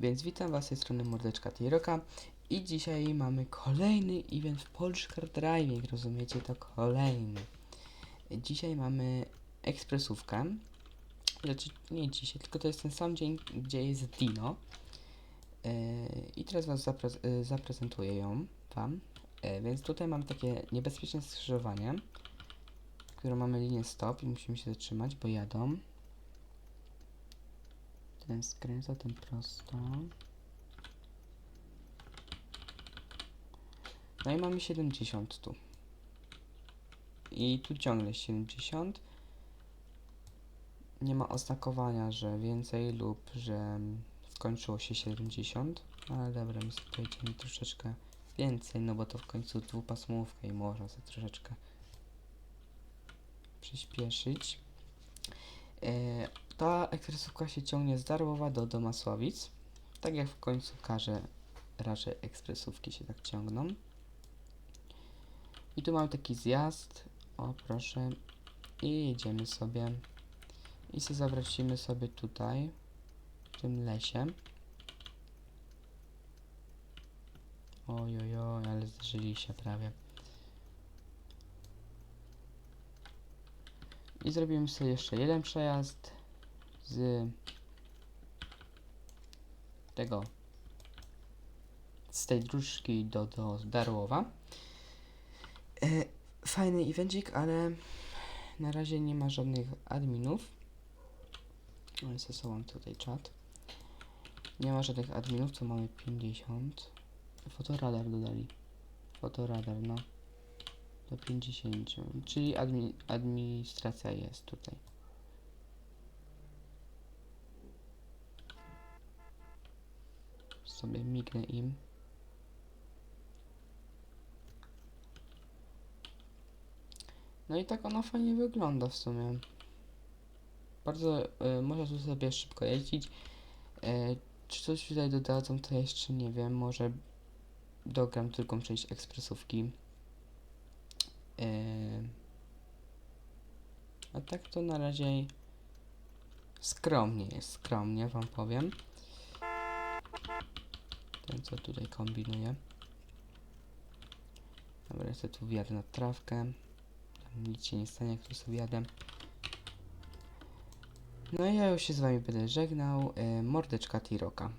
Więc witam Was z tej strony Mordeczka Tiroka i dzisiaj mamy kolejny event w Polska Drive, jak rozumiecie, to kolejny. Dzisiaj mamy ekspresówkę, znaczy nie dzisiaj, tylko to jest ten sam dzień, gdzie jest Dino. Yy, I teraz Was zapre- yy, zaprezentuję ją Wam. Yy, więc tutaj mamy takie niebezpieczne skrzyżowanie, w którym mamy linię stop i musimy się zatrzymać, bo jadą. Ten skręca, ten prosto. No i mamy 70 tu. I tu ciągle 70. Nie ma oznakowania, że więcej lub że skończyło się 70. Ale dobra, my sobie pojedziemy troszeczkę więcej, no bo to w końcu dwupasmówka i można sobie troszeczkę przyspieszyć. E, ekspresówka się ciągnie z Darłowa do Domasławic. Tak jak w końcu każe, raczej ekspresówki się tak ciągną. I tu mamy taki zjazd. O, proszę. I jedziemy sobie. I się zawracimy sobie tutaj, w tym lesie. Oj, oj, oj, ale zderzyli się prawie. I zrobimy sobie jeszcze jeden przejazd z tego z tej dróżki do, do Darłowa. E, fajny evencik, ale na razie nie ma żadnych adminów. Sobą tutaj czat. Nie ma żadnych adminów, co mamy 50. Fotoradar dodali. Fotoradar, no. Do 50. Czyli admi administracja jest tutaj. Sobie mignę im. No i tak ona fajnie wygląda w sumie. Bardzo y, można tu sobie szybko jeździć. E, czy coś tutaj dodadzą, to jeszcze nie wiem. Może dogram drugą część ekspresówki. E, a tak to na razie skromnie jest, skromnie wam powiem. Ten co tutaj kombinuje. Dobra, ja tu wjadę na trawkę. Tam nic się nie stanie, jak tu sobie jadę. No i ja już się z wami będę żegnał. E, mordeczka Tiroka.